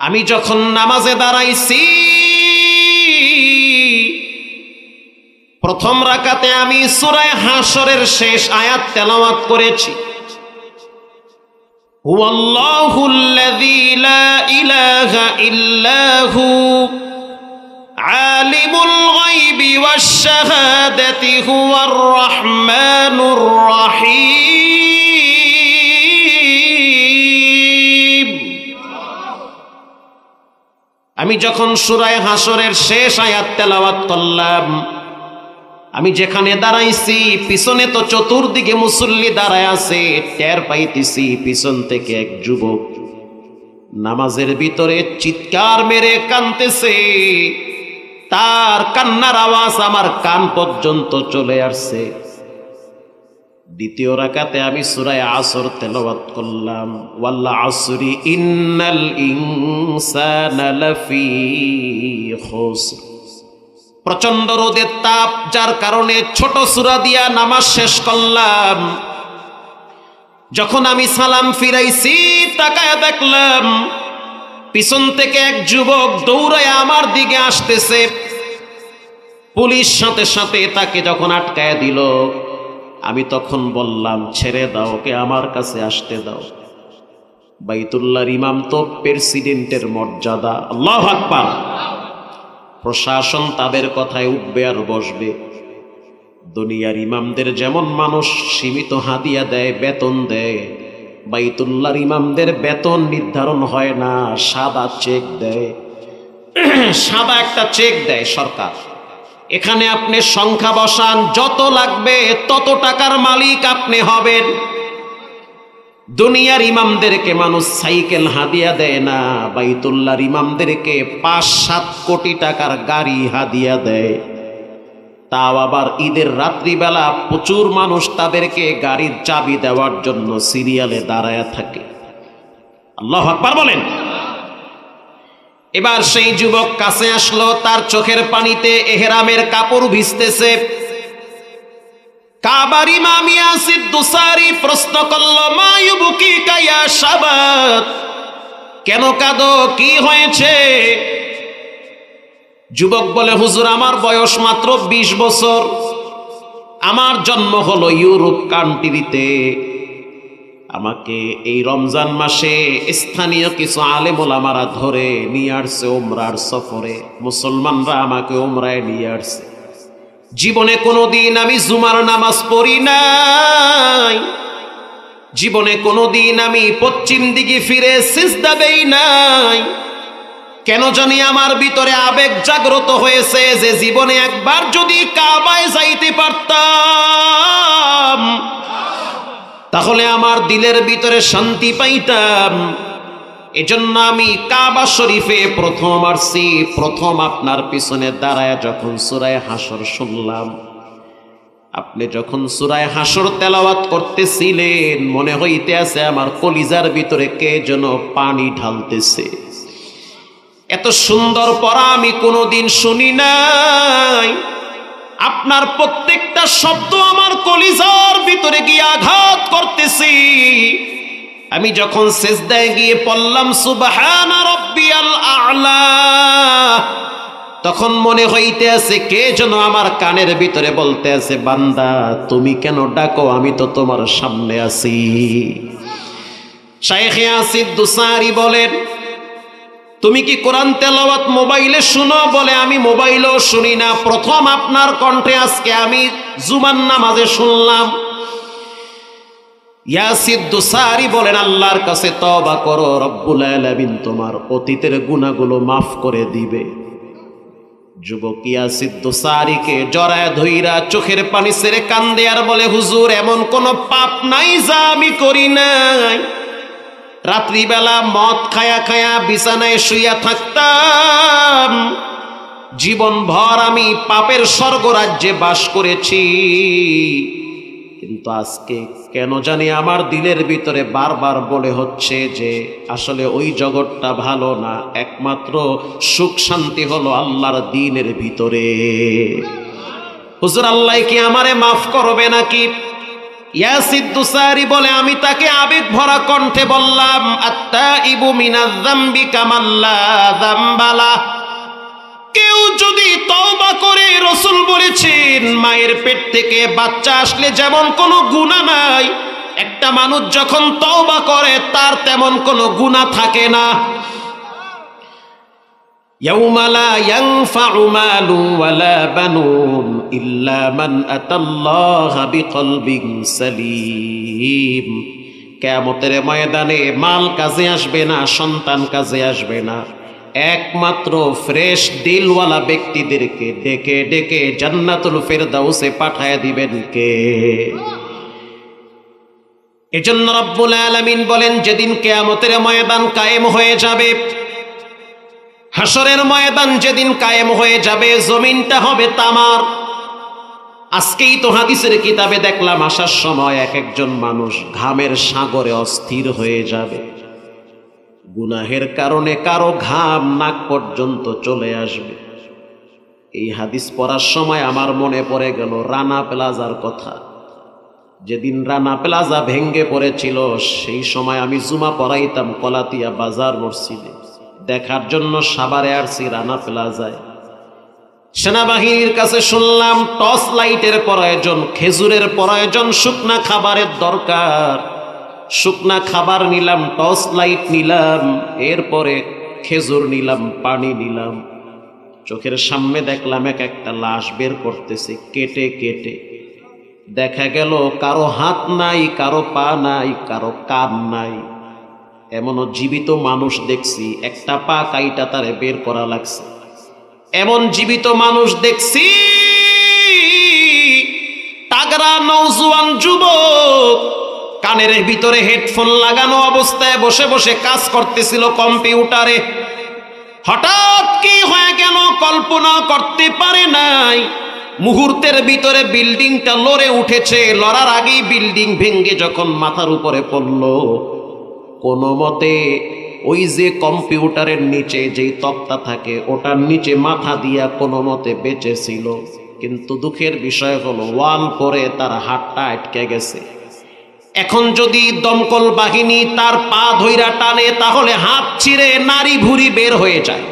আমি যখন নামাজে দাঁড়াইছি, প্রথম রাকাতে আমি সুরায় হাসরের শেষ আয়াত তেলাওয়াত করেছি। রহমানুর রহিম। আমি যখন সুরায় হাসরের শেষ আয়াত তেলাওয়াত করলাম, আমি যেখানে দাঁড়াইছি, পিছনে তো চতুর্দিকে মুসল্লি দাঁড়ায় আছে, টের পাইতেছি পিছন থেকে এক যুবক নামাজের ভিতরে চিৎকার মেরে কানতেছে তার কান্নার আওয়াজ আমার কান পর্যন্ত চলে আসছে। দ্বিতীয় রাকাতে আমি সুরায় আসর তেলাওয়াত করলাম, ওয়াল্লা আসরি ইন্নাল ইনসানা খুসর। প্রচণ্ড রোদের তাপ, যার কারণে ছোট সুরা দিয়া নামাজ শেষ করলাম। যখন আমি সালাম ফিরাইছি, তাকায় দেখলাম, পিছন থেকে এক যুবক দৌড়ায় আমার দিকে আসতেছে। পুলিশ সাথে সাথে তাকে যখন আটকায় দিল আমি তখন বললাম, ছেড়ে দাও কে আমার কাছে আসতে দাও। বাইতুল্লাহর ইমাম তো প্রেসিডেন্টের মর্যাদা। আল্লাহ আকবার। প্রশাসন তাদের কথায় উঠবে আর বসবে। দুনিয়ার ইমামদের যেমন মানুষ সীমিত হাদিয়া দেয়, বেতন দেয় বাইতুল্লার ইমামদের বেতন নির্ধারণ হয় না, সাদা চেক দেয়, সাদা একটা চেক দেয় সরকার। এখানে আপনি সংখ্যা বসান, যত লাগবে তত টাকার মালিক আপনি হবেন। দুনিয়ার ইমামদেরকে মানুষ সাইকেল হাদিয়া দেয় না, বাইতুল্লাহর ইমামদেরকে পাঁচ সাত কোটি টাকার গাড়ি হাদিয়া দেয়। তাও আবার ঈদের রাত্রিবেলা প্রচুর মানুষ তাদেরকে গাড়ির চাবি দেওয়ার জন্য সিরিয়ালে দাঁড়ায় থাকে। আল্লাহ আকবার বলেন। এবার সেই যুবক কাছে আসলো, তার চোখের পানিতে এহেরামের কাপড় ভিজতেছে। কাবার ইমাম ইয়াসিদ দুসারি প্রশ্ন করল, মা ইউবুকি কায়া শাবাত? কেন কাঁদো? কি হয়েছে? যুবক বলে, হুজুর, আমার বয়স মাত্র ২০ বছর। আমার জন্ম হলো ইউরোপ কান্ট্রিতে। আমাকে এই রমজান মাসে স্থানীয় কিছু আলেমোলামারা ধরে নিয়ে আসছে ওমরার সফরে। মুসলমানরা আমাকে ওমরায় নিয়ে আসছে। জীবনে কোনোদিন আমি জুমার নামাজ পড়ি নাই। জীবনে কোনোদিন আমি পশ্চিম দিকে ফিরে সিজদা দেই নাই। কেন জানি আমার ভিতরে আবেগ জাগ্রত হয়েছে যে জীবনে একবার যদি কাবায় যাইতে পারতাম। তাহলে আমার দিলের ভিতরে শান্তি পাইতাম। এজন্য আমি কাবা শরীফে প্রথম আসছি, প্রথম আপনার পিছনে দাঁড়ায় যখন সুরায় হাসর শুনলাম। আপনি যখন সুরায় হাসর তেলাওয়াত করতেছিলেন, মনে হইতে আছে আমার কলিজার ভিতরে কে যেন পানি ঢালতেছে। এত সুন্দর পড়া আমি কোনোদিন শুনি নাই। আপনার প্রত্যেকটা শব্দ আমার কলিজার ভিতরে গিয়ে আঘাত করতেছি। আমি যখন সেজদায় গিয়ে পড়লাম, সুবহানা আ'লা, তখন মনে হইতে আছে, কে যেন আমার কানের ভিতরে বলতে আছে, বান্দা, তুমি কেন ডাকো? আমি তো তোমার সামনে আছি। শাইখ ইয়াসিদ দুসারি বলেন তুমি কি কোরআন তেলাওয়াত মোবাইলে শুনো? বলে, আমি মোবাইলেও শুনি না। প্রথম আপনার কণ্ঠে আজকে আমি জুমান নামাজে শুনলাম। ইয়াসিদ দুসারি বলেন, আল্লাহর কাছে তবা করো, রব্বুল আলামিন তোমার অতীতের গুনাহগুলো মাফ করে দিবে। যুবক ইয়াসিদ দুসারিকে জড়ায় ধইরা চোখের পানি সেরে কান্দে আর বলে, হুজুর, এমন কোন পাপ নাই যা আমি করি নাই। রাত্রিবেলা মদ খায়া খায়া বিছানায় শুইয়া থাকতাম। জীবন ভর আমি পাপের স্বর্গরাজ্যে বাস করেছি। কিন্তু আজকে কেন জানি আমার দিলের ভিতরে বারবার বলে হচ্ছে যে, আসলে ওই জগৎটা ভালো না, একমাত্র সুখ শান্তি হলো আল্লাহর দিনের ভিতরে। হুজুর, আল্লাহ কি আমারে মাফ করবে নাকি? বলে, আমি তাকে আবেগ ভরা কণ্ঠে বললাম ইবু কেউ যদি তওবা করে, রসুল বলেছেন, মায়ের পেট থেকে বাচ্চা আসলে যেমন কোনো গুণা নাই, একটা মানুষ যখন তওবা করে, তার তেমন কোনো গুণা থাকে না। يوم لا ينفع مال ولا بنون ইল্লা ময়দানে মাল কাজে আসবে না, সন্তান কাজে আসবে না। একমাত্র ফ্রেশ দিলওয়ালা ব্যক্তিদেরকে ডেকে ডেকে জান্নাতুল ফেরদাউসে পাঠায় দিবেন কে? এজন্য রব্বুল আলামিন বলেন, যেদিন কেয়ামতের ময়দান কায়েম হয়ে যাবে হাসরের ময়দান যেদিন কায়েম হয়ে যাবে, জমিনটা হবে তামার। আজকেই তো হাদিসের কিতাবে দেখলাম, আসার সময় এক একজন মানুষ ঘামের সাগরে অস্থির হয়ে যাবে। গুনাহের কারণে কারও ঘাম নাক পর্যন্ত চলে আসবে। এই হাদিস পড়ার সময় আমার মনে পড়ে গেল, রানা প্লাজার কথা। যেদিন রানা প্লাজা ভেঙ্গে পড়েছিল, সেই সময় আমি জুমা পড়াইতাম কলাতিয়া বাজার মসজিদে। দেখার জন্য সাবারে আসছি রানা প্লাজায়। সেনাবাহিনীর কাছে শুনলাম, টর্চ লাইটের প্রয়োজন, খেজুরের প্রয়োজন, শুকনা খাবারের দরকার। শুকনা খাবার নিলাম, টর্চ লাইট নিলাম, এরপরে খেজুর নিলাম, পানি নিলাম। চোখের সামনে দেখলাম এক একটা লাশ বের করতেছে, কেটে কেটে। দেখা গেল কারও হাত নাই, কারও পা নাই, কারও কান নাই। এমনও জীবিত মানুষ দেখছি, একটা পা কাইটা তারে বের করা লাগছে। এমন জীবিত মানুষ দেখছি। তাগরা নৌজুয়ান যুবক, কানের ভিতরে হেডফোন লাগানো অবস্থায় বসে বসে কাজ করতেছিল কম্পিউটারে। হঠাৎ কি হয়ে গেল কল্পনা করতে পারে নাই। মুহূর্তের ভিতরে বিল্ডিংটা লড়ে উঠেছে। লড়ার আগেই বিল্ডিং ভেঙ্গে যখন মাথার উপরে পড়ল, কোনো মতে ওই যে কম্পিউটারের নিচে যেই তক্তা থাকে, ওটার নিচে মাথা দিয়া কোনো মতে বেঁচেছিল কিন্তু দুঃখের বিষয় হলো ওয়াল পরে তার হাতটা আটকে গেছে। এখন যদি দমকল বাহিনী তার পা ধইরা টানে, তাহলে হাত ছিঁড়ে নারী ভুরি বের হয়ে যায়।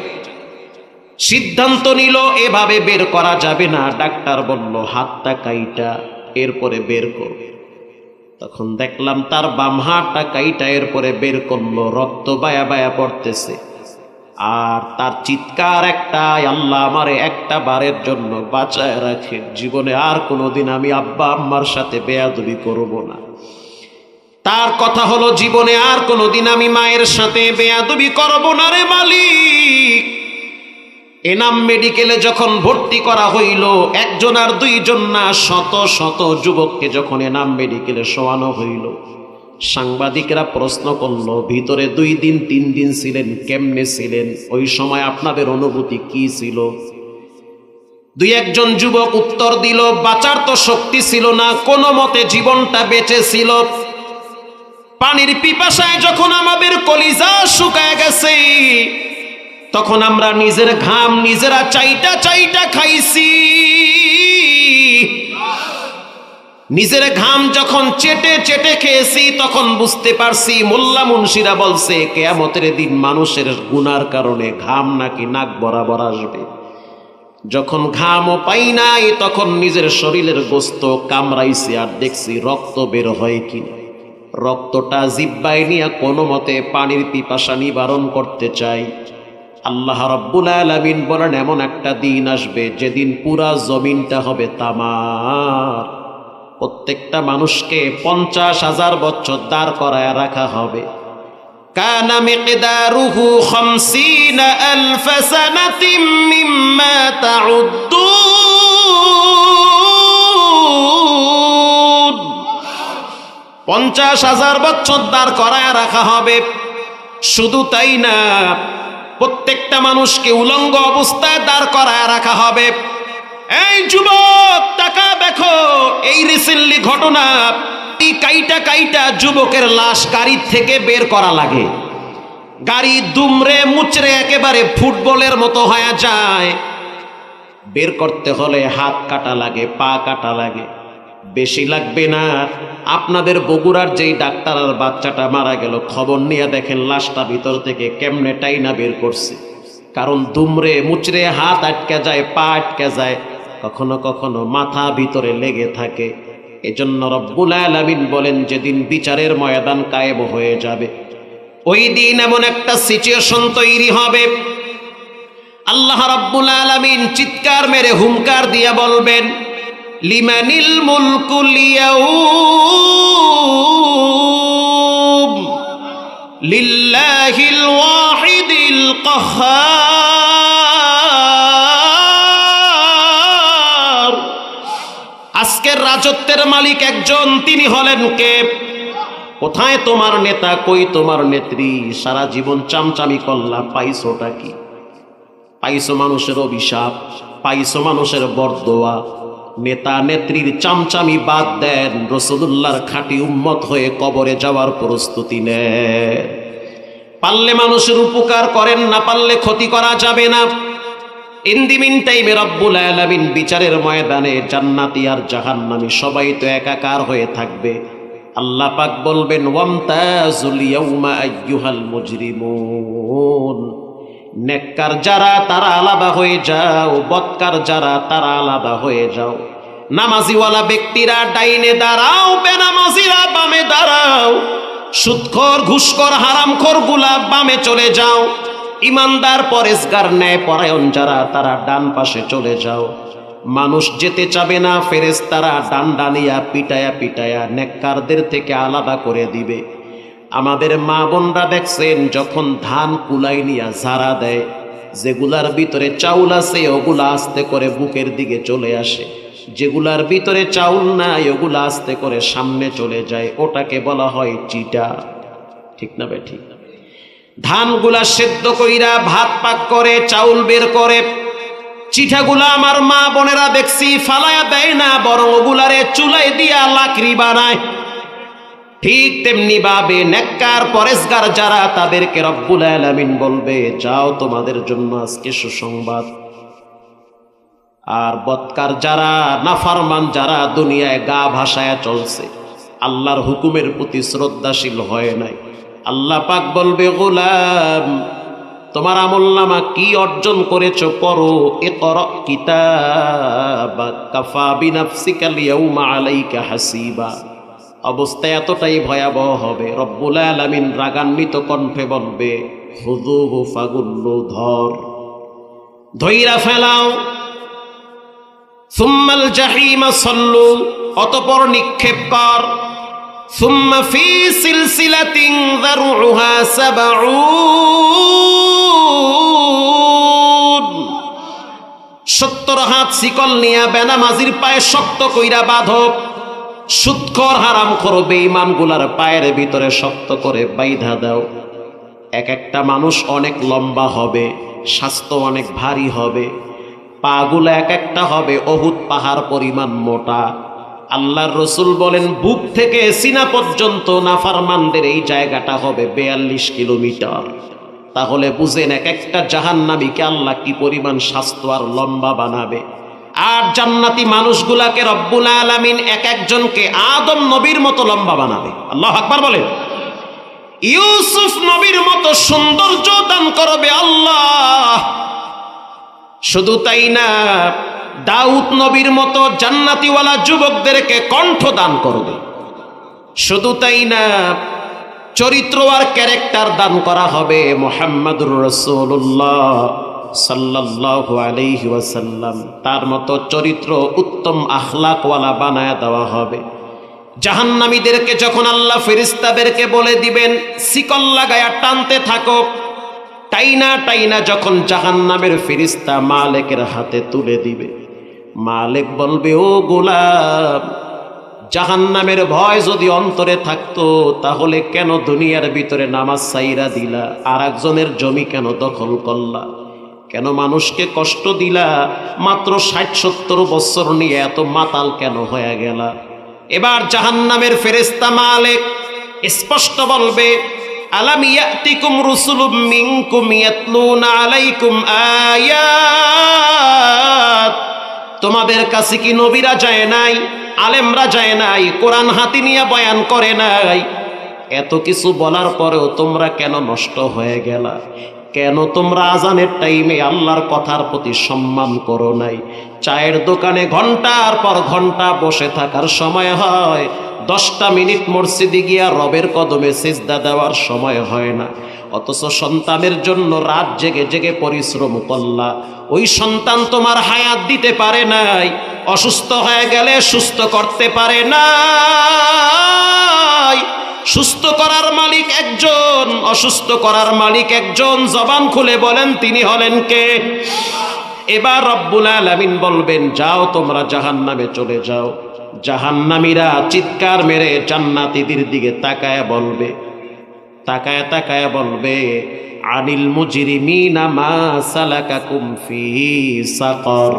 সিদ্ধান্ত নিল, এভাবে বের করা যাবে না। ডাক্তার বলল, হাতটা কাইটা, এরপরে বের করবে তখন দেখলাম তার বাম হাতটা কাইটা এরপরে বের করল, রক্ত বায়া বায়া পড়তেছে। আর তার চিৎকার একটা আল্লাহ আমারে একটা বারের জন্য বাঁচায় রাখে জীবনে আর কোনোদিন আমি আব্বা আম্মার সাথে বেয়াদবি করব না। তার কথা হলো, জীবনে আর কোনোদিন আমি মায়ের সাথে বেয়াদবি করব না রে মালিক। এনাম মেডিকেলে যখন ভর্তি করা হইল, একজন আর দুইজন না, শত শত যুবককে যখন এনাম মেডিকেলে শোয়ানো হইল। সাংবাদিকরা প্রশ্ন করল, ভিতরে দুই দিন, তিন দিন ছিলেন, কেমনে ছিলেন? ওই সময় আপনাদের অনুভূতি কি ছিল? দুই একজন যুবক উত্তর দিল, বাঁচার তো শক্তি ছিল না, কোনো মতে জীবনটা বেঁচে ছিল। পানির পিপাসায় যখন আমাদের কলিজা শুকায় গেছে তখন আমরা নিজের ঘাম নিজেরা চাইটা চাইটা খাইছি। নিজের ঘাম যখন চেটে চেটে খেয়েছি, তখন বুঝতে পারছি মোল্লা মুন্সিরা বলছে, কেয়ামতের দিন মানুষের গুনার কারণে ঘাম নাকি নাক বরাবর আসবে। যখন ঘামও পাই নাই, তখন নিজের শরীরের গোস্ত কামড়াইছি আর দেখছি রক্ত বের হয় কি রক্তটা জিব্বাই নিয়ে কোনো মতে পানির পিপাসা নিবারণ করতে চাই। আল্লাহ রব্বুল আলমিন বলেন, এমন একটা দিন আসবে, যেদিন পুরা জমিনটা হবে তামার। প্রত্যেকটা মানুষকে পঞ্চাশ হাজার বছর দাঁড় করায় রাখা হবে। পঞ্চাশ হাজার বছর দাঁড় করায় রাখা হবে। শুধু তাই না প্রত্যেকটা মানুষকে উলঙ্গ অবস্থায় দাঁড় করায় রাখা হবে। এই যুবক, টাকা দেখো, এই রিসেন্টলি ঘটনা কাইটা কাইটা যুবকের লাশ গাড়ির থেকে বের করা লাগে। গাড়ি দুমড়ে মুচড়ে একেবারে ফুটবলের মতো হয়ে যায়। বের করতে হলে হাত কাটা লাগে, পা কাটা লাগে। বেশি লাগবে না। আপনাদের বগুড়ার যেই ডাক্তার আর বাচ্চাটা মারা গেল, খবর নিয়ে দেখেন লাশটা ভিতর থেকে কেমনে টাইনা বের করছে। কারণ দুমরে মুচড়ে হাত আটকে যায়, পা আটকে যায়, কখনো কখনো মাথা ভিতরে লেগে থাকে। এজন্য রব্বুল আলামিন বলেন, যেদিন বিচারের ময়দান কায়েম হয়ে যাবে, ওই দিন এমন একটা সিচুয়েশন তৈরি হবে। আল্লাহ রাব্বুল আলামিন চিৎকার মেরে হুমকার দিয়ে বলবেন লিমানিল মুলকুল ইয়াউম লিল্লাহিল ওয়াহিদিল কাহ্হার আজকের রাজত্বের মালিক একজন, তিনি হলেন কে? কোথায় তোমার নেতা, কই তোমার নেত্রী? সারা জীবন চামচামি করলা, পাইছোটা কি? পাইছো মানুষের অভিশাপ, পাইছো মানুষের বরদোয়া নেতা নেত্রীর চামচামি বাদ দেন। রসুল্লাহর খাঁটি উম্মত হয়ে কবরে যাওয়ার প্রস্তুতি নেন। পারলে মানুষের উপকার করেন না, পারলে ক্ষতি করা যাবে না। ইন্দিমিন টাইমে রব্বুল আলামিন বিচারের ময়দানে জান্নাতি আর জাহান্নামী সবাই তো একাকার হয়ে থাকবে। আল্লাহ পাক বলবেন, ওয়ামতাজুল ইয়াউমা আইয়ুহাল মুজরিমুন। নেককার যারা, তারা আলাদা হয়ে যাও। বৎকার যারা, তারা আলাদা হয়ে যাও। নামাজিওয়ালা ব্যক্তিরা ডাইনে দাঁড়াও, বেনামাজিরা বামে দাঁড়াও। সুৎখর, ঘুষখর, হারামখোরগুলা বামে চলে যাও। ইমানদার পরেশগার ন্যায় পরায়ণ যারা, তারা ডান পাশে চলে যাও। মানুষ যেতে চাবে না ফেরেস তারা ডান ডানিয়া পিটায়া পিটায়া নেককারদের থেকে আলাদা করে দিবে। আমাদের মা বোনরা দেখছেন, যখন ধান কুলাই নিয়া ঝাড়া দেয়, যেগুলার ভিতরে চাউল আছে, ওগুলা আস্তে করে বুকের দিকে চলে আসে। যেগুলার ভিতরে চাউল নাই, ওগুলা আস্তে করে সামনে চলে যায়। ওটাকে বলা হয় চিটা। ঠিক না বে ঠিক? ধানগুলা সেদ্ধ কইরা ভাত পাক করে, চাউল বের করে। চিঠাগুলা আমার মা বোনেরা দেখছি, ফালায়া দেয় না, বরং ওগুলারে চুলাই দিয়া লাকড়ি বানায়। ঠিক তেমনি ভাবে নেককার পরেশগার যারা, তাদেরকে রব্বুল আলামিন বলবে, যাও তোমাদের জন্য আজকে সুসংবাদ। আর বৎকার যারা, নাফারমান যারা, দুনিয়ায় গা ভাসায় চলছে, আল্লাহর হুকুমের প্রতি শ্রদ্ধাশীল হয় নাই। আল্লাহ পাক বলবে, গোলাম, তোমার আমলনামা কি অর্জন করেছ পড়ো এ কর কিতাব কাফা বিনাফসিকা লিয়াউমা আলাইকা হাসিবা। অবস্থা এতটাই ভয়াবহ হবে। রব্বুল আলমিন রাগান্বিত কণ্ঠে বলবে হুদু ফাগুল্ল ধর ধৈরা ফেলাও, সুম্মাল জাহিমা সল্লু, অতপর নিক্ষেপ কর, সুম্মা ফি সিলসিলাতিন যারুহা সাবউন। সত্তর হাত শিকল নিয়া বেনামাজির পায়ে শক্ত কইরা বাঁধব সুৎকর হারাম করো বেঈমানগুলার পায়ের ভিতরে শক্ত করে বাইধা দাও। এক একটা মানুষ অনেক লম্বা হবে, স্বাস্থ্য অনেক ভারী হবে, পাগুলো এক একটা হবে, অহুত পাহাড় পরিমাণ মোটা। আল্লাহর রসুল বলেন, বুক থেকে সিনা পর্যন্ত নাফারমানদের এই জায়গাটা হবে বেয়াল্লিশ কিলোমিটার। তাহলে বুঝেন, এক একটা জাহান্নামীকে আল্লাহ কি পরিমাণ স্বাস্থ্য আর লম্বা বানাবে? আর জান্নাতি মানুষগুলাকে রব্বুল আলামিন এক একজনকে আদম নবীর মতো লম্বা বানাবে। আল্লাহ আকবার বলেন। ইউসুফ নবীর মতো সৌন্দর্য দান করবে আল্লাহ। শুধু তাই না, দাউদ নবীর মতো জান্নাতিওয়ালা যুবকদেরকে কণ্ঠ দান করবে। শুধু তাই না, চরিত্র আর ক্যারেক্টার দান করা হবে মোহাম্মদুর রসুল্লাহ সাল্লাল্লাহু আলাইহি ওয়াসাল্লাম, তার মতো চরিত্র উত্তম আখলাকওয়ালা বানায় দেওয়া হবে। জাহান্নামীদেরকে যখন আল্লাহ ফেরিস্তাদেরকে বলে দিবেন, শিকল লাগায়া টানতে থাকো, টাইনা টাইনা যখন জাহান্নামের ফেরিস্তা মালেকের হাতে তুলে দিবে। মালেক বলবে, ও গোলাম, জাহান্নামের ভয় যদি অন্তরে থাকতো, তাহলে কেন দুনিয়ার ভিতরে নামাজ সাইরা দিলা? আর একজনের জমি কেন দখল করলা? কেন মানুষকে কষ্ট দিলা? মাত্র ষাট সত্তর বছর নিয়ে এত মাতাল কেন হয়ে গেলা? এবার জাহান্নামের ফেরেস্তা মালেক স্পষ্ট বলবে, আলাম আলাইকুম তোমাদের কাছে কি নবীরা যায় নাই, আলেমরা যায় নাই, কোরআন হাতি নিয়ে বয়ান করে নাই? এত কিছু বলার পরেও তোমরা কেন নষ্ট হয়ে গেলা? কেন তোমরা আজানের টাইমে আল্লাহর কথার প্রতি সম্মান করো নাই? চায়ের দোকানে ঘণ্টার পর ঘণ্টা বসে থাকার সময় হয়। দশটা মিনিট মসজিদে গিয়া রবের কদমে সেজদা দেওয়ার সময় হয় না। অথচ সন্তানের জন্য রাত জেগে জেগে পরিশ্রম করলা। ওই সন্তান তোমার হায়াত দিতে পারে নাই, অসুস্থ হয়ে গেলে সুস্থ করতে পারে নাই। সুস্থ করার মালিক একজন, অসুস্থ করার মালিক একজন। জবান খুলে বলেন, তিনি হলেন কে? এবার রব্বুল আলামিন বলবেন, যাও তোমরা জাহান্নামে চলে যাও। জাহান্নামীরা চিৎকার মেরে জান্নাতীদের দিকে তাকায় বলবে, তাকায় তাকায় বলবে, আনিল মুজরিমিনা মা সালাকাকুম ফি সাকর।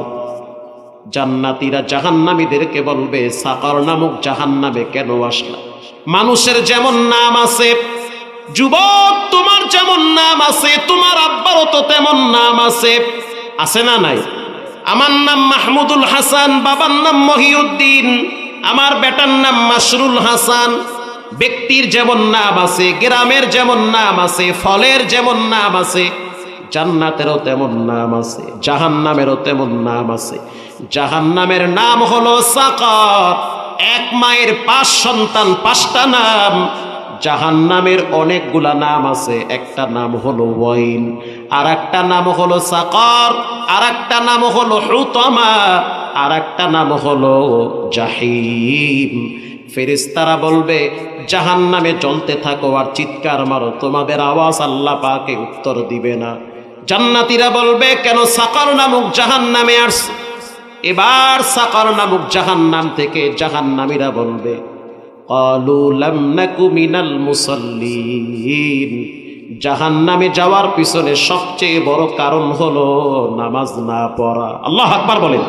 জান্নাতীরা জাহান্নামীদেরকে বলবে, সাকর নামক জাহান্নামে কেন আসলা? মানুষের যেমন নাম আছে, যুবক তোমার যেমন নাম আছে, তোমার আব্বারও তো তেমন নাম আছে। আছে না নাই? আমার নাম মাহমুদুল হাসান, বাবার নাম মহিউদ্দিন, আমার বেটার নাম মাসরুল হাসান। ব্যক্তির যেমন নাম আছে, গ্রামের যেমন নাম আছে, ফলের যেমন নাম আছে, জান্নাতেরও তেমন নাম আছে, জাহান্নামেরও তেমন নাম আছে। জাহান্নামের নাম হলো সাকার এক মায়ের পাঁচ সন্তান, পাঁচটা নাম। জাহান্নামের অনেকগুলা নাম আছে। একটা নাম হলো ওয়াইন আর একটা নাম হলো সাকার আর একটা নাম হলো হুতমা আর একটা নাম হলো জাহিম। ফেরেশতারা বলবে, জাহান্নামে চলতে থাকো আর চিৎকার মারো। তোমাদের আওয়াজ আল্লাহ পাকে উত্তর দিবে না। জান্নাতীরা বলবে, কেন সাকার নামক জাহান্নামে আসছে? এবার সাকার নামক জাহান নাম থেকে জাহান নামীরা বলবে জাহান নামে যাওয়ার পিছনে সবচেয়ে বড় কারণ হলো নামাজ না পড়া। আল্লাহ আকবার বলেন।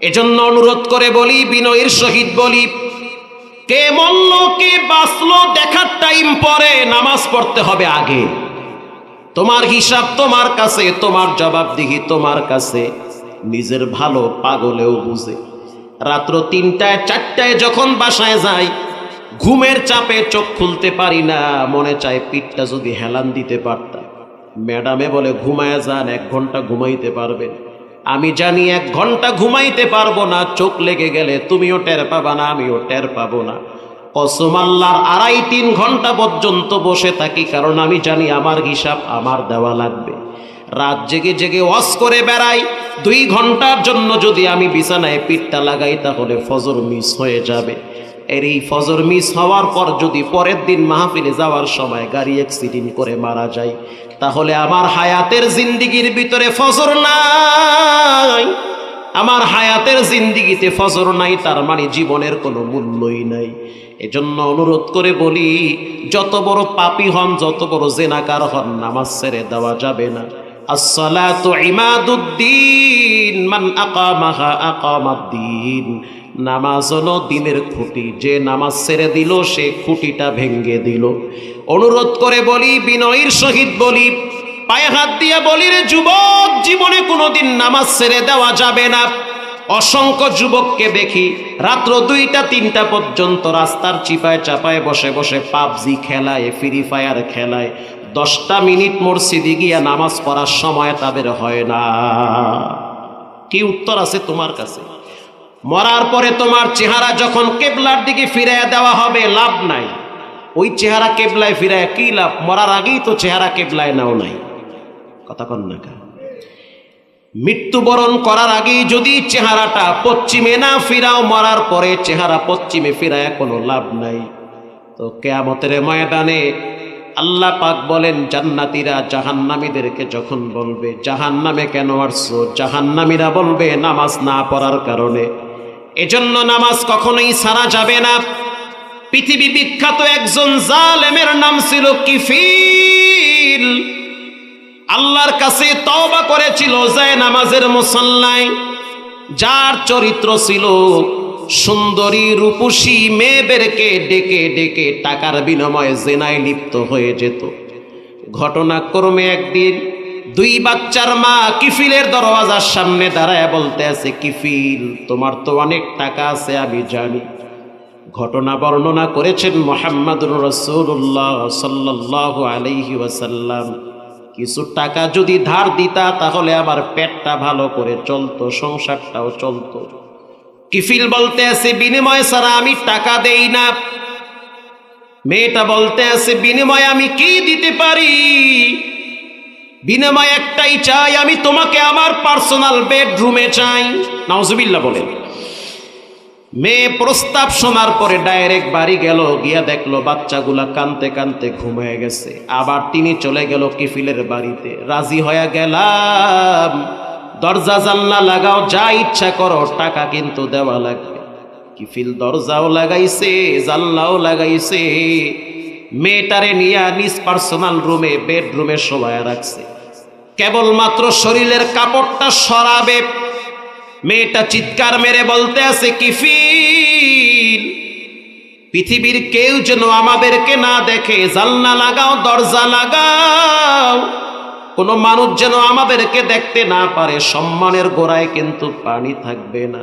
এজন্য অনুরোধ করে বলি, বিনয়ের সহিত বলি, কে মল্ল কে বাঁচলো, দেখার টাইম পরে নামাজ পড়তে হবে আগে। তোমার হিসাব তোমার কাছে, তোমার জবাবদিহি তোমার কাছে। নিজের ভালো পাগলেও বুঝে। রাত্র তিনটায়, চারটায় যখন বাসায় যাই ঘুমের চাপে চোখ খুলতে পারি না, মনে চায় পিঠটা যদি হেলান দিতে পারতাম। ম্যাডামে বলে, ঘুমায় যান, এক ঘণ্টা ঘুমাইতে পারবেন। আমি জানি, এক ঘণ্টা ঘুমাইতে পারব না, চোখ লেগে গেলে তুমিও টের পাবা না, আমিও টের পাবো না। কসম আল্লাহর আড়াই তিন ঘণ্টা পর্যন্ত বসে থাকি, কারণ আমি জানি আমার হিসাব আমার দেওয়া লাগবে। রাত জেগে জেগে ওয়াশ করে বেড়াই। দুই ঘণ্টার জন্য যদি আমি বিছানায় পিঠটা লাগাই, তাহলে ফজর মিস হয়ে যাবে। এর এই ফজর মিস হওয়ার পর যদি পরের দিন মাহফিলে যাওয়ার সময় গাড়ি অ্যাক্সিডেন্ট করে মারা যায় তাহলে আমার হায়াতের জিন্দিগির ভিতরে ফজর নাই। আমার হায়াতের জিন্দিগিতে ফজর নাই, তার মানে জীবনের কোনো মূল্যই নাই। এজন্য অনুরোধ করে বলি, যত বড় পাপি হন, যত বড় জেনাকার হন, নামাজ ছেড়ে দেওয়া যাবে না। নামাজ হলো দিনের খুঁটি, যে নামাজ ছেড়ে দিল, সে খুঁটিটা ভেঙ্গে দিল। অনুরোধ করে বলি, বিনয়ের সহিত বলি, পায়ে হাত দিয়ে বলি রে যুবক, জীবনে কোনোদিন নামাজ ছেড়ে দেওয়া যাবে না। অসংখ্য যুবককে দেখি, রাত্র দুইটা, তিনটা পর্যন্ত রাস্তার চিপায় চাপায় বসে বসে পাবজি খেলায়, ফ্রি ফায়ার খেলায় দশটা মিনিট মসজিদে গিয়া নামাজ পড়ার সময় তাদের হয় না। কি উত্তর আছে তোমার কাছে? মরার পরে তোমার চেহারা যখন কেবলার দিকে ফিরাইয়া দেওয়া হবে, লাভ নাই। ওই চেহারা কেবলায় ফিরায় কি লাভ? মরার আগেই তো চেহারা কেবলায় নাও নাই। কথা কন না? মৃত্যুবরণ করার আগেই যদি চেহারাটা পশ্চিমে না ফিরাও, মরার পরে চেহারা পশ্চিমে ফিরায় কোনো লাভ নাই। তো কেয়ামতের ময়দানে আল্লাহ পাক বলেন, জান্নাতীরা জাহান্নামীদেরকে যখন বলবে, জাহান্নামে কেন আসছো? জাহান্নামীরা বলবে, নামাজ না পড়ার কারণে। এজন্য নামাজ কখনোই সারা যাবে না। পৃথিবী বিখ্যাত একজন জালেমের নাম ছিল কিফিল। আল্লাহর কাছে তওবা করেছিল, যায় নামাজের মুসল্লায়। যার চরিত্র ছিল সুন্দরী রূপসী মেয়েদেরকে ডেকে ডেকে টাকার বিনিময়ে জেনায় লিপ্ত হয়ে যেত। ঘটনাক্রমে একদিন দুই বাচ্চার মা কিফিলের দরওয়াজার সামনে দাঁড়ায় বলতে আছে কিফিল, তোমার তো অনেক টাকা আছে, আমি জানি। ঘটনা বর্ণনা করেছেন মোহাম্মদুর রসুল্লাহ সাল্লাহ আলাইহি ওয়াসাল্লাম। কিছু টাকা যদি ধার দিতা, তাহলে আমার পেটটা ভালো করে চলতো, সংসারটাও চলতো। কিফিল বলতে আছে, বিনিময় ছাড়া আমি টাকা দেই না। মেয়েটা বলতে আছে, বিনিময় আমি কি দিতে পারি? বিনিময় একটাই চাই, আমি তোমাকে আমার পার্সোনাল বেডরুমে চাই। নাউজুবিল্লাহ বলেন। মেয়ে প্রস্তাব শোনার পরে ডাইরেক্ট বাড়ি গেল, গিয়া দেখল বাচ্চাগুলা কানতে কানতে ঘুমিয়ে গেছে। আবার তিনি চলে গেল কিফিলের বাড়িতে। রাজি হয়ে গেলাম। দরজা জানলা লাগাও, যা ইচ্ছা করো, টাকা কিন্তু দেওয়া লাগবে। কিফিল দরজাও লাগাইছে, জানলাও লাগাইছে। মেয়েটারে নিয়ে নিজ পার্সোনাল রুমে, বেডরুমে শোভায় রাখছে। কেবলমাত্র শরীরের কাপড়টা সরাবে। মেয়েটা চিৎকার মেরে বলতে আছে, কিফিল, পৃথিবীর কেউ যেন আমাদেরকে না দেখে জালনা লাগাও, দরজা লাগাও। কোনো মানুষ যেন আমাদেরকে দেখতে না পারে, সম্মানের গোড়ায় কিন্তু পানি থাকবে না,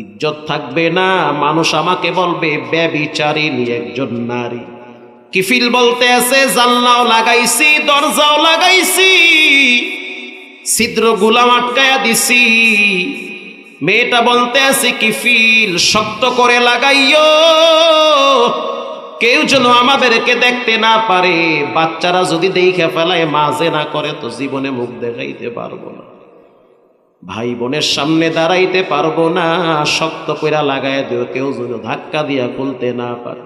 ইজ্জত থাকবে না। মানুষ আমাকে বলবে ব্যবিচারিণী একজন নারী। কিফিল বলতে আছে, জানলাও লাগাইছি, দরজাও লাগাইছি, ছিদ্র গুলাম আটকায়া দিছি। মেয়েটা বলতে আছে, কিফিল, শক্ত করে লাগাইও কেউ যেন আমাদেরকে দেখতে না পারে, বাচ্চারা যদি দেখে ফেলায় মাঝে না করে, তো জীবনে মুখ দেখাইতে পারব না। ভাই বোনের সামনে দাঁড়াইতে পারব না, শক্ত কইরা লাগাই দিও, কেউ যেন ধাক্কা দিয়া খুলতে না পারে।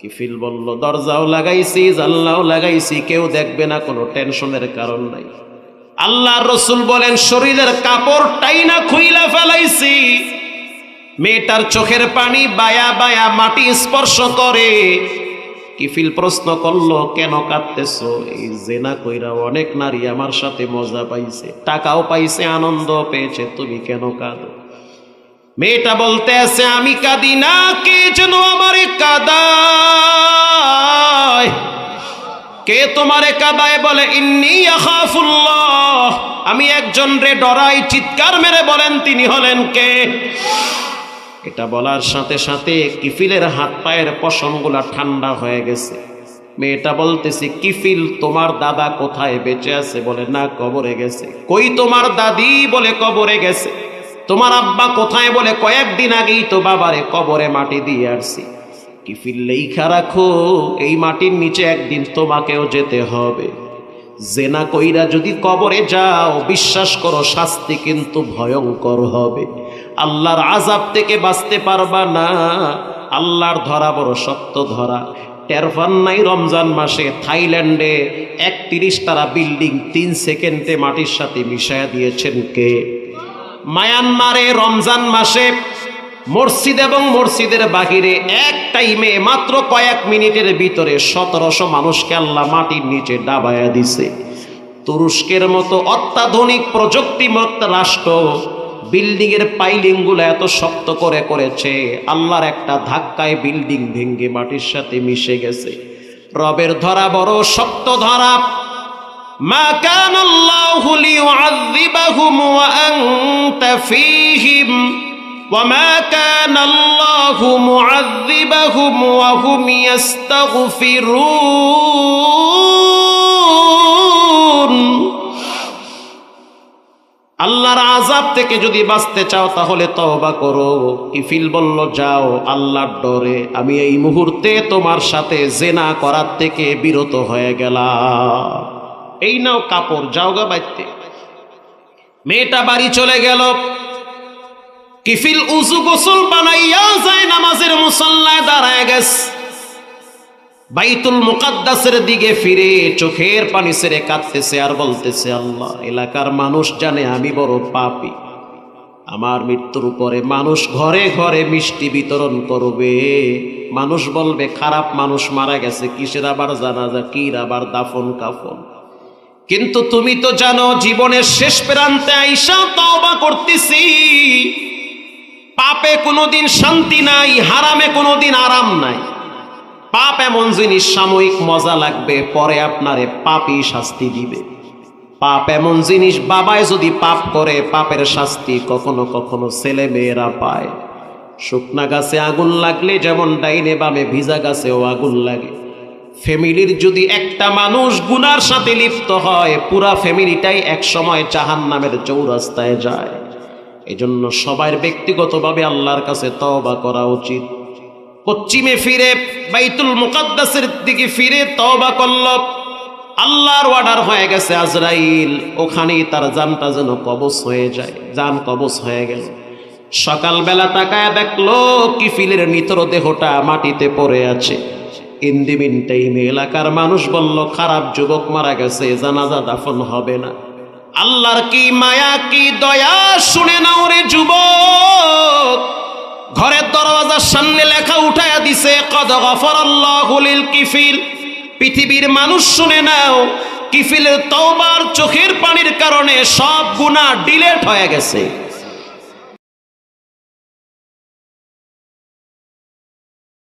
কিফিল বলল, দরজাও লাগাইছি, জানলাও লাগাইছি, কেউ দেখবে না, কোনো টেনশনের কারণ নাই। আল্লাহ রসুল বলেন, শরীরের কাপড়টাই না খুইলা ফেলাইছি। মেয়েটার চোখের পানি বায়া বায়া মাটি স্পর্শ করে। কিফিল প্রশ্ন করল, কেন কাঁদতেছ? এই জেনা কইরা অনেক নারী আমার সাথে মজা পাইছে, টাকাও পাইছে আনন্দ পেয়েছে, তুমি কেন কাঁদো? মেয়েটা বলতে আছে, আমি কাঁদি না, কে যেন আমারে কাদায়? কে তোমারে কাদায়? বলে, ইন্নি আমি একজন রে ডরাই, চিৎকার মেরে বলেন, তিনি হলেন কে? এটা বলার সাথে সাথে কিফিলের হাত পায়ের পশমগুলা ঠান্ডা হয়ে গেছে। মেয়েটা বলতেছে, কিফিল, তোমার দাদা কোথায় বেঁচে আছে বলে না কবরে গেছে? কই তোমার দাদি বলে কবরে গেছে? তোমার আব্বা কোথায় বলে কয়েকদিন আগেই তো বাবারে কবরে মাটি দিয়ে আসছি কিফিল লেখা রাখো, এই মাটির নিচে একদিন তোমাকেও যেতে হবে। জেনা কইরা যদি কবরে যাও, বিশ্বাস করো শাস্তি কিন্তু ভয়ঙ্কর হবে। আল্লাহর আজাব থেকে বাঁচতে পারবা না। আল্লাহর ধরা বড় সত্য ধরা। টেরফান নাই রমজান মাসে থাইল্যান্ডে একত্রিশ তারা বিল্ডিং তিন সেকেন্ডে মাটির সাথে মিশায়া দিয়েছেন কে? মায়ানমারে রমজান মাসে মসজিদ এবং মসজিদের বাহিরে এক টাইমে মাত্র কয়েক মিনিটের ভিতরে সতেরোশো মানুষকে আল্লাহ মাটির নিচে ডাবায়া দিছে। তুরস্কের মতো অত্যাধুনিক প্রযুক্তিমত্ত রাষ্ট্র বিল্ডিংয়ের পাইলিংগুলো এত শক্ত করে করেছে, আল্লাহর একটা ধাক্কায় বিল্ডিং ভেঙ্গে মাটির সাথে মিশে গেছে। রবের ধরা বড় শক্ত ধরা। মা কান আল্লাহু লিউআযিবাহুম ওয়া আনতা ফীহিম, ওয়া মা কান আল্লাহু মুআযিবাহুম ওয়া হুম ইস্তাগফিরুন আল্লাহর আজাব থেকে যদি বাঁচতে চাও তাহলে তওবা করো। ইফিল বলল, যাও, আল্লাহর ডরে আমি এই মুহূর্তে তোমার সাথে জেনা করার থেকে বিরত হয়ে গেলাম। এই নাও কাপড়, যাও গা বাইতে। মেয়েটা বাড়ি চলে গেল। কিফিল উজু গোসল বানাইয়া যায়, নামাজের মুসল্লায় দাঁড়ায় গেছে। বাইতুল মুকাদ্দাসের দিকে ফিরে চোখের পানি সেরে কাঁদতেছে আর বলতেছে, আল্লাহ, এলাকার মানুষ জানে আমি বড় পাপি। আমার মৃত্যুর পরে মানুষ ঘরে ঘরে মিষ্টি বিতরণ করবে। মানুষ বলবে, খারাপ মানুষ মারা গেছে, কিসের আবার জানাজা, কির আবার দাফন কাফন? কিন্তু তুমি তো জানো, জীবনের শেষ প্রান্তে আইসা তওবা করতেছি। পাপে কোনোদিন শান্তি নাই, হারামে কোনোদিন আরাম নাই। পাপ এমন জিনিস, সাময়িক মজা লাগবে, পরে আপনারে পাপই শাস্তি দিবে। পাপ এমন জিনিস বাবায় যদি পাপ করে, পাপের শাস্তি কখনো কখনো ছেলে মেয়েরা পায়। শুকনা গাছে আগুন লাগলে, যেমন ডাইনে বামে ভিজা গাছেও আগুন লাগে। ফ্যামিলির যদি একটা মানুষ গুনার সাথে লিপ্ত হয়, পুরা ফ্যামিলিটাই এক সময় জাহান নামের চৌরাস্তায় যায়। এজন্য সবার ব্যক্তিগতভাবে আল্লাহর কাছে তওবা করা উচিত। পশ্চিমে ফিরে বাইতুল মুকাদ্দাসের দিকে ফিরে তওবা করল। আল্লাহর অর্ডার হয়ে গেছে আজরাইল। ওখানেই তার জানটা যেন কবচ হয়ে যায়, জান কবচ হয়ে গেল। সকালবেলা তাকায় দেখল, কিফিলের নিতর দেহটা মাটিতে পড়ে আছে। ইন্দিমিন টাইমে এলাকার মানুষ বলল, খারাপ যুবক মারা গেছে, জানাজা দাফন হবে না। আল্লাহর কি মায়া, কি দয়া, শুনে নাও রে যুবক। ঘরের দরওয়াজার সামনে লেখা উঠায়া দিছে, কদ গফর লিল কিফিল পৃথিবীর মানুষ শুনে নাও, কিফিলের তওবার চোখের পানির কারণে সব গুনাহ ডিলেট হয়ে গেছে।